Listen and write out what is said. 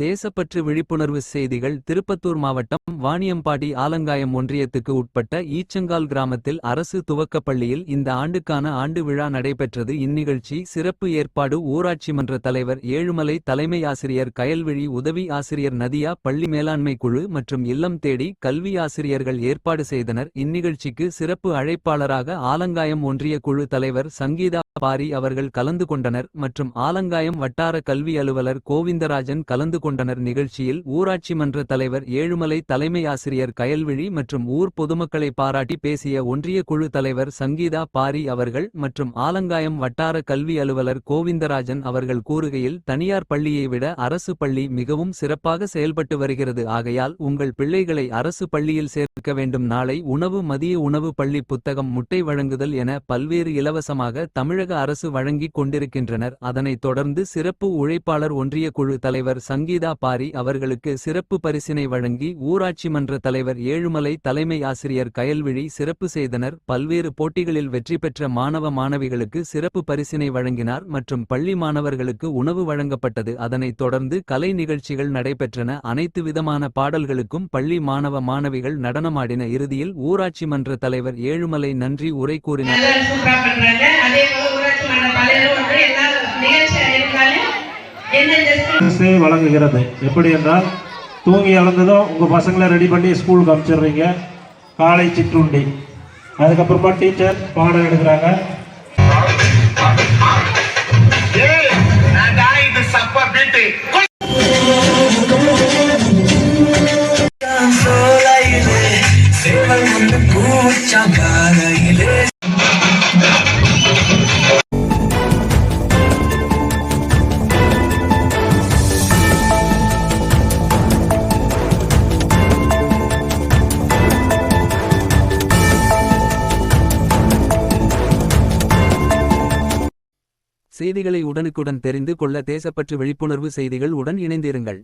தேசப்பற்று விழிப்புணர்வு செய்திகள் திருப்பத்தூர் மாவட்டம் வாணியம்பாடி ஆலங்காயம் ஒன்றியத்துக்கு உட்பட்ட ஈச்சங்கால் கிராமத்தில் அரசு துவக்கப்பள்ளியில் இந்த ஆண்டுக்கான ஆண்டு விழா நடைபெற்றது. இந்நிகழ்ச்சி சிறப்பு ஏற்பாடு ஊராட்சி மன்ற தலைவர் ஏழுமலை தலைமை ஆசிரியர் கயல்விழி உதவி ஆசிரியர் நதியா பள்ளி மேலாண்மை குழு மற்றும் இல்லம் தேடி கல்வி ஆசிரியர்கள் ஏற்பாடு செய்தனர். இந்நிகழ்ச்சிக்கு சிறப்பு அழைப்பாளராக ஆலங்காயம் ஒன்றிய குழு தலைவர் சங்கீதா பாரி அவர்கள் கலந்து கொண்டனர் மற்றும் ஆலங்காயம் வட்டார கல்வி அலுவலர் கோவிந்தராஜன் கலந்து கொண்டனர். நிகழ்ச்சியில் ஊராட்சி மன்ற தலைவர் ஏழுமலை தலைமை ஆசிரியர் கயல்விழி மற்றும் ஊர் பொதுமக்களை பாராட்டி பேசிய ஒன்றிய குழு தலைவர் சங்கீதா பாரி அவர்கள் மற்றும் ஆலங்காயம் வட்டார கல்வி அலுவலர் கோவிந்தராஜன் அவர்கள் கூறுகையில் தனியார் பள்ளியை விட அரசு பள்ளி மிகவும் சிறப்பாக செயல்பட்டு வருகிறது. ஆகையால் உங்கள் பிள்ளைகளை அரசு பள்ளியில் சேர்க்க வேண்டும். நாளை உணவு மதிய உணவு பள்ளி புத்தகம் முட்டை வழங்குதல் என பல்வேறு இலவசமாக தமிழ் தமிழக அரசு வழங்கிக் கொண்டிருக்கின்றனர். அதனைத் தொடர்ந்து சிறப்பு உழைப்பாளர் ஒன்றிய குழு தலைவர் சங்கீதா பாரி அவர்களுக்கு சிறப்பு பரிசினை வழங்கி ஊராட்சி மன்ற தலைவர் ஏழுமலை தலைமை ஆசிரியர் கயல்விழி சிறப்பு செய்தனர். பல்வேறு போட்டிகளில் வெற்றி பெற்ற மாணவ மாணவிகளுக்கு சிறப்பு பரிசினை வழங்கினார் மற்றும் பள்ளி மாணவர்களுக்கு உணவு வழங்கப்பட்டது. அதனைத் தொடர்ந்து கலை நிகழ்ச்சிகள் நடைபெற்றன. அனைத்து விதமான பாடல்களுக்கும் பள்ளி மாணவ மாணவிகள் நடனமாடின இறுதியில் ஊராட்சி மன்ற தலைவர் ஏழுமலை நன்றி உரை கூறினார். வழங்குகிறது. எப்படி என்றால் தூங்கி எழுந்ததும் உங்கள் பசங்களை ரெடி பண்ணி ஸ்கூலுக்கு அனுப்பிச்சிடுறீங்க. காலை சிற்றுண்டி. அதுக்கப்புறமா டீச்சர் பாடம் எடுக்கிறாங்க. ஏய் நான் செய்திகளை உடனுக்குடன் தெரிந்து கொள்ள தேசப்பற்று விழிப்புணர்வு செய்திகள் உடன் இணைந்திருங்கள்.